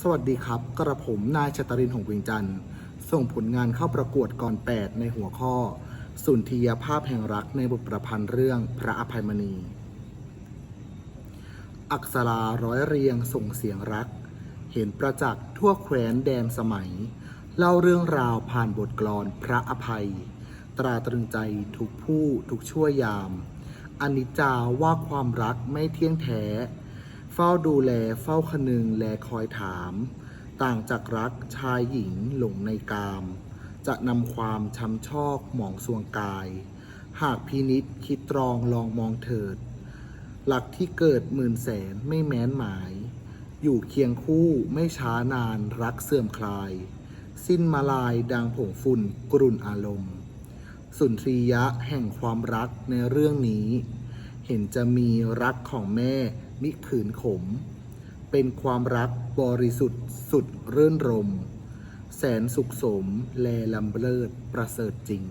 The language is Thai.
สวัสดีครับ กระผมนายชตรินหงวียงจันทร์ ส่งผลงานเข้าประกวดก่อน 8 ในหัวข้อ สุนทรียภาพแห่งรักในบทประพันธ์เรื่องพระอภัยมณี อักษราร้อยเรียงส่งเสียงรัก เห็นประจักษ์ทั่วแคว้นแดนสมัย เล่าเรื่องราวผ่านบทกลอนพระอภัย ตราตรึงใจทุกผู้ทุกชั่วยามอนิจจาว่าความรักไม่เที่ยงแท้ เฝ้าดูแลเฝ้าคนึงแลคอยถาม ต่างจากรักชายหญิงหลงในกาม จะนำความช้ำชอกหมองสวงกาย หากพินิษคิดตรองลองมองเถิด หลักที่เกิดหมื่นแสนไม่แม้นหมาย อยู่เคียงคู่ไม่ช้านานรักเสื่อมคลาย สิ้นมาลายดังผงฝุ่นกรุ่นอารมณ์ สุนทรียะแห่งความรักในเรื่องนี้ เห็นจะมีรักของแม่ มิขืนขม เป็นความรักบริสุทธิ์สุดเรื่นรม แสนสุขสม แลลำเลิศประเสริฐจริง